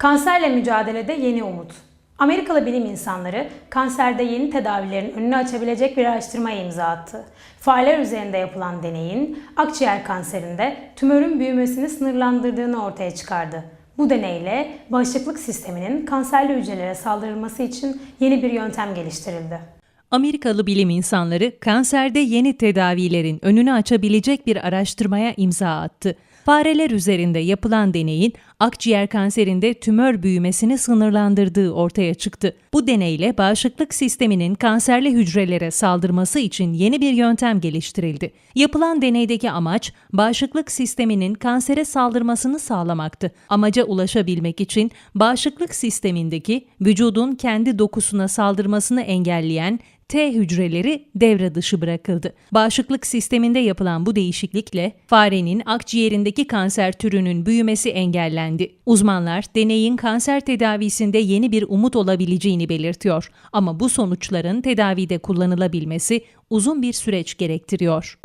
Kanserle mücadelede yeni umut. Amerikalı bilim insanları kanserde yeni tedavilerin önünü açabilecek bir araştırmaya imza attı. Fareler üzerinde yapılan deneyin akciğer kanserinde tümörün büyümesini sınırlandırdığını ortaya çıkardı. Bu deneyle bağışıklık sisteminin kanserli hücrelere saldırılması için yeni bir yöntem geliştirildi. Amerikalı bilim insanları kanserde yeni tedavilerin önünü açabilecek bir araştırmaya imza attı. Fareler üzerinde yapılan deneyin akciğer kanserinde tümör büyümesini sınırlandırdığı ortaya çıktı. Bu deneyle bağışıklık sisteminin kanserli hücrelere saldırması için yeni bir yöntem geliştirildi. Yapılan deneydeki amaç bağışıklık sisteminin kansere saldırmasını sağlamaktı. Amaca ulaşabilmek için bağışıklık sistemindeki vücudun kendi dokusuna saldırmasını engelleyen T hücreleri devre dışı bırakıldı. Bağışıklık sisteminde yapılan bu değişiklikle farenin akciğerindeki kanser türünün büyümesi engellendi. Uzmanlar deneyin kanser tedavisinde yeni bir umut olabileceğini belirtiyor. Ama bu sonuçların tedavide kullanılabilmesi uzun bir süreç gerektiriyor.